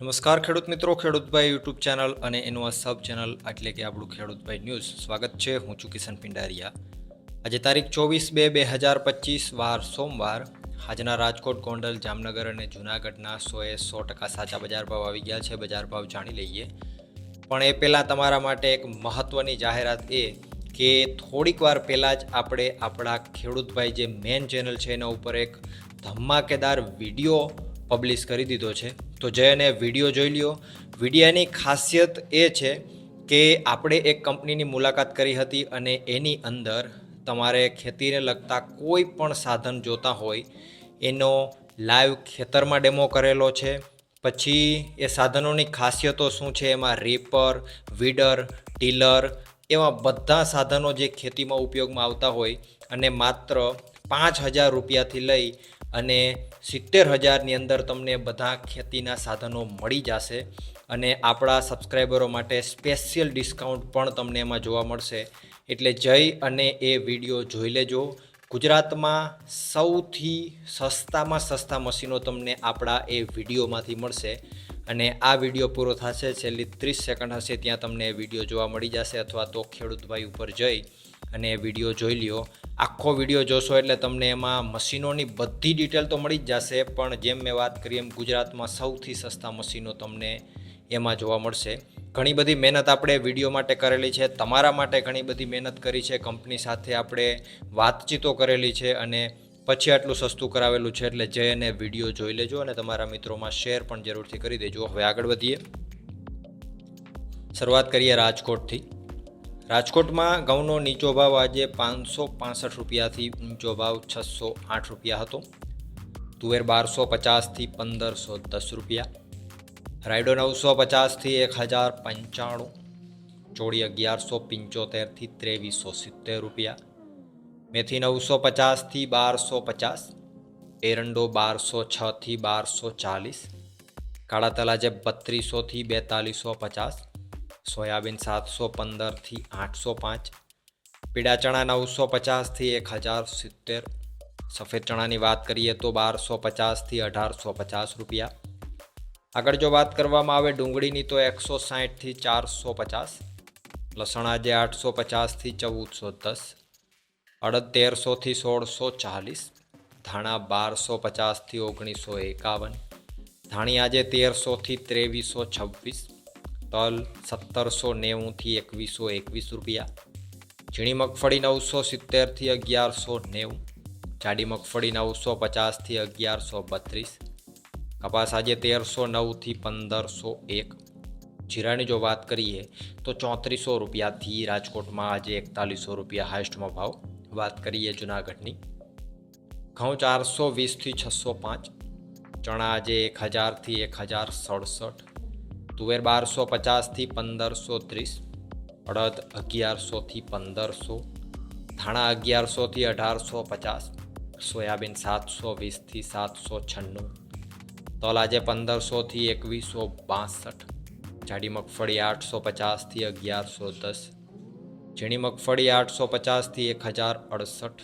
નમસ્કાર ખેડૂત મિત્રો ખેડૂતભાઈ યુટ્યુબ ચેનલ અને એનું આ સબ ચેનલ એટલે કે આપણું ખેડૂતભાઈ ન્યૂઝ. સ્વાગત છે હું છું કિશન પિંડારિયા. આજે તારીખ ચોવીસ બે બે હજાર પચીસ, વાર સોમવાર. આજના રાજકોટ, ગોંડલ, જામનગર અને જૂનાગઢના સોએ સો ટકા સાચા બજાર ભાવ આવી ગયા છે. બજાર ભાવ જાણી લઈએ. પણ એ પહેલાં તમારા માટે એક મહત્ત્વની જાહેરાત એ કે થોડીક વાર પહેલાં જ આપણે આપણા ખેડૂતભાઈ જે મેન ચેનલ છે એના ઉપર એક ધમાકેદાર વીડિયો પબ્લિશ કરી દીધો છે. તો જઈને વીડિયો જોઈ લ્યો. વિડીયાની ખાસિયત એ છે કે આપણે એક કંપનીની મુલાકાત કરી હતી અને એની અંદર તમારે ખેતીને લગતા કોઈ પણ સાધન જોતા હોય, એનો લાઈવ ખેતરમાં ડેમો કરેલો છે. પછી એ સાધનોની ખાસિયતો શું છે? એમાં રીપર વીડર ટીલર એવા બધા સાધનો જે ખેતીમાં ઉપયોગમાં આવતા હોય અને માત્ર પાંચ હજાર રૂપિયાથી લઈ અને સિત્તેર હજારની અંદર તમને બધા ખેતીના સાધનો મળી જશે અને આપણા સબસ્ક્રાઈબરો માટે સ્પેશિયલ ડિસ્કાઉન્ટ પણ તમને એમાં જોવા મળશે. એટલે જઈ અને એ વીડિયો જોઈ લેજો. ગુજરાતમાં સૌથી સસ્તામાં સસ્તા મશીનો તમને આપણા એ વિડીયોમાંથી મળશે અને આ વીડિયો પૂરો થશે છેલ્લી ત્રીસ સેકન્ડ હશે ત્યાં તમને વીડિયો જોવા મળી જશે અથવા તો ખેડૂતભાઈ ઉપર જઈ અને એ વીડિયો જોઈ લ્યો. આખો વીડિયો જોશો એટલે તમને એમાં મશીનોની બધી ડિટેલ તો મળી જ જશે, પણ જેમ મેં વાત કરી એમ ગુજરાતમાં સૌથી સસ્તા મશીનો તમને એમાં જોવા મળશે. ઘણી બધી મહેનત આપણે વીડિયો માટે કરેલી છે, તમારા માટે ઘણી બધી મહેનત કરી છે, કંપની સાથે આપણે વાતચીતો કરેલી છે અને પછી આટલું સસ્તું કરાવેલું છે એટલે જઈ અને વીડિયો જોઈ લેજો અને તમારા મિત્રોમાં શેર પણ જરૂરથી કરી દેજો. હવે આગળ વધીએ. શરૂઆત કરીએ રાજકોટથી. રાજકોટમાં ઘઉંનો નીચો ભાવ આજે પાંચસો પાસઠ રૂપિયાથી ઊંચો ભાવ છસો આઠ રૂપિયા હતો. તુવેર બારસો પચાસથી પંદરસો દસ રૂપિયા. રાયડો નવસો પચાસથી એક હજાર પંચાણું. ચોળી અગિયારસો પંચોતેરથી ત્રેવીસો સિત્તેર રૂપિયા. મેથી નવસો પચાસથી બારસો પચાસ. એરંડો બારસો છથી બારસો ચાલીસ. કાળા તલાજે બત્રીસોથી બેતાલીસો પચાસ. સોયાબીન સાતસો પંદરથી આઠસો પાંચ, પીળા ચણા નવસો પચાસથી એક હજાર સિત્તેર, સફેદ ચણાની વાત કરીએ તો બારસો પચાસથી અઢારસો પચાસ રૂપિયા. આગળ જો વાત કરવામાં આવે ડુંગળીની તો એકસો સાહીઠથી ચારસો પચાસ, લસણ આજે આઠસો પચાસથી ચૌદસો દસ, અડદ તેરસોથી સોળસો ચાલીસ, ધાણા બારસો પચાસથી ઓગણીસો એકાવન ધાણી આજે તેરસોથી ત્રેવીસો છવ્વીસ તલ સત્તરસો નેવુંથી એકવીસો એકવીસ રૂપિયા. ઝીણી મગફળી નવસો સિત્તેરથી અગિયારસો નેવું. જાડી મગફળી નવસો પચાસથી અગિયારસો બત્રીસ. કપાસ આજે તેરસો નવથી પંદરસો એક. જીરાની જો વાત કરીએ તો ચોત્રીસો રૂપિયાથી રાજકોટમાં આજે એકતાલીસો રૂપિયા હાઈસ્ટમાં ભાવ. વાત કરીએ જુનાગઢની. ઘઉં ચારસો વીસથી છસો પાંચ. ચણા આજે એક હજારથી એક હજાર સડસઠ. તુવેર બારસો પચાસથી પંદરસો ત્રીસ, અડદ અગિયારસોથી પંદરસો, ધાણા અગિયારસોથી અઢારસો પચાસ, સોયાબીન સાતસો વીસથી સાતસો છન્નું, તલ આજે પંદરસોથી એકવીસો બાસઠ, જાડી મગફળી આઠસો પચાસથી અગિયારસો દસ, ઝીણી મગફળી આઠસો પચાસથી એક હજાર અડસઠ,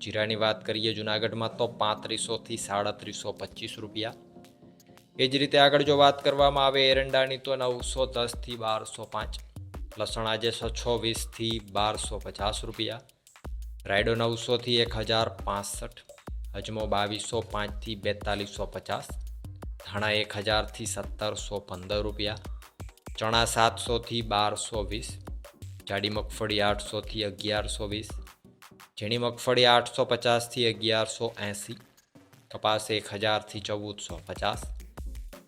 જીરાની વાત કરીએ જુનાગઢમાં તો પાંત્રીસોથી સાડત્રીસો પચીસ રૂપિયા એ જ રીતે આગળ જો વાત કરવામાં આવે, એરંડાની તો નવસો દસથી બારસો પાંચ. લસણ આજે છસો વીસથી બારસો પચાસ રૂપિયા. રાયડો નવસોથી એક હજાર પાસઠ. અજમો બાવીસો પાંચથી બેતાલીસો પચાસ. ધાણા એક હજારથી સત્તરસો પંદર રૂપિયા. ચણા સાતસોથી બારસો વીસ. જાડી મગફળી આઠસોથી અગિયારસો વીસ. ઝીણી મગફળી આઠસો પચાસથી અગિયારસો એંસી. કપાસ એક હજારથી ચૌદસો પચાસ.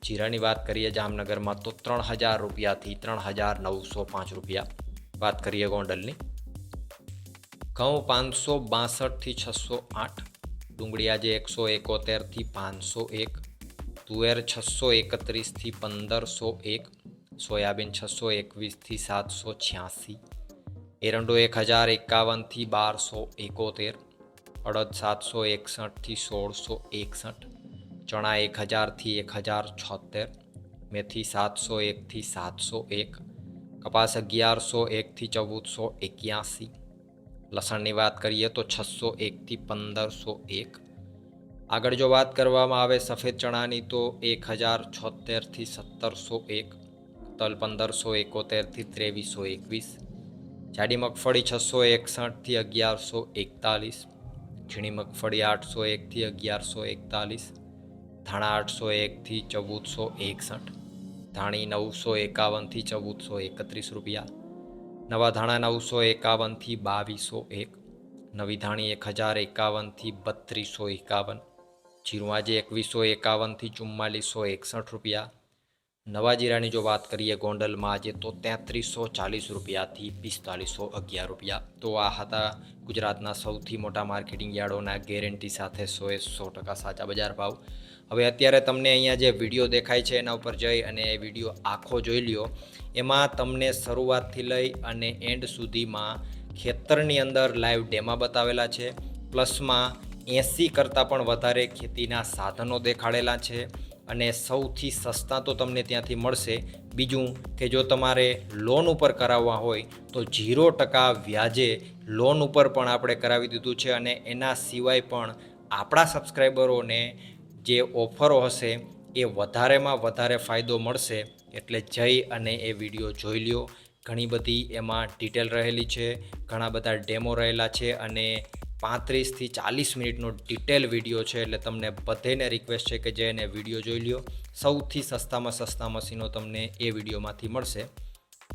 જીરાની વાત કરીએ જામનગરમાં તો ત્રણ હજાર રૂપિયાથી ત્રણ હજાર નવસો પાંચ રૂપિયા. વાત કરીએ ગોંડલની. ઘઉં પાંચસો બાસઠથી છસો આઠ ડુંગળી આજે એકસો એકોતેરથી પાંચસો એક, તુવેર છસો એકત્રીસથી પંદરસો એક, સોયાબીન છસો એકવીસથી સાતસો છ્યાસી, એરંડો એક હજાર એકાવનથી બારસો એકોતેર, અડદ સાતસો એકસઠથી સોળસો એકસઠ ચણા એક હજારથી એક હજાર છોતેર, મેથી સાતસો એકથી સાતસો એક, કપાસ અગિયારસો એકથી ચૌદસો એક્યાસી. લસણની વાત કરીએ તો છસો એકથી પંદરસો એક. આગળ જો વાત કરવામાં આવે સફેદ ચણાની તો એક હજાર છોતેરથી સત્તરસો એક, તલ પંદરસો એકોતેરથી ત્રેવીસો એકવીસ, જાડી મગફળી છસો એકસઠથી અગિયારસો એકતાલીસ, ઝીણી મગફળી આઠસો એકથી અગિયારસો એકતાલીસ ધાણા આઠસો એકથી ચૌદસો એકસઠ, ધાણી નવસો એકાવનથી ચૌદસો એકત્રીસ રૂપિયા, નવા ધાણા નવસો એકાવનથી બાવીસો એક, નવી ધાણી એક હજાર એકાવનથી બત્રીસો એકાવન, જીરું આજે એકવીસો એકાવનથી ચુમ્માલીસો એકસઠ રૂપિયા. નવા જીરાની જો વાત કરીએ ગોંડલમાં આજે તો તેત્રીસો ચાલીસ રૂપિયાથી પિસ્તાલીસો અગિયાર રૂપિયા. તો આ હતા ગુજરાતના સૌથી મોટા માર્કેટિંગ યાર્ડોના ગેરંટી સાથે સોએ સો ટકા સાચા બજાર ભાવ. હવે અત્યારે તમને અહીંયા જે વીડિયો દેખાય છે એના ઉપર જઈ અને એ વીડિયો આખો જોઈ લ્યો. એમાં તમને શરૂઆતથી લઈ અને એન્ડ સુધીમાં ખેતરની અંદર લાઈવ ડેમા બતાવેલા છે. પ્લસમાં એંસી કરતાં પણ વધારે ખેતીના સાધનો દેખાડેલા છે અને સૌથી સસ્તા તો તમને ત્યાંથી મળશે. બીજું કે જો તમારે લોન ઉપર કરાવવા હોય તો ઝીરો ટકા વ્યાજે લોન ઉપર પણ આપણે કરાવી દીધું છે અને એના સિવાય પણ આપણા સબસ્ક્રાઈબરોને જે ઓફરો હશે એ વધારેમાં વધારે ફાયદો મળશે. એટલે જઈ અને એ વીડિયો જોઈ લ્યો. ઘણી બધી એમાં ડિટેલ રહેલી છે. ઘણા બધા ડેમો રહેલા છે અને પાંત્રીસથી ચાલીસ મિનિટનો ડિટેલ વીડિયો છે. એટલે તમને બધેને રિક્વેસ્ટ છે કે જે એને વીડિયો જોઈ લ્યો. સૌથી સસ્તામાં સસ્તા મશીનો તમને એ વિડીયોમાંથી મળશે.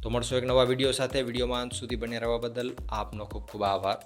તો મળશો એક નવા વીડિયો સાથે. વિડીયોમાં સુધી બને રહેવા બદલ આપનો ખૂબ ખૂબ આભાર.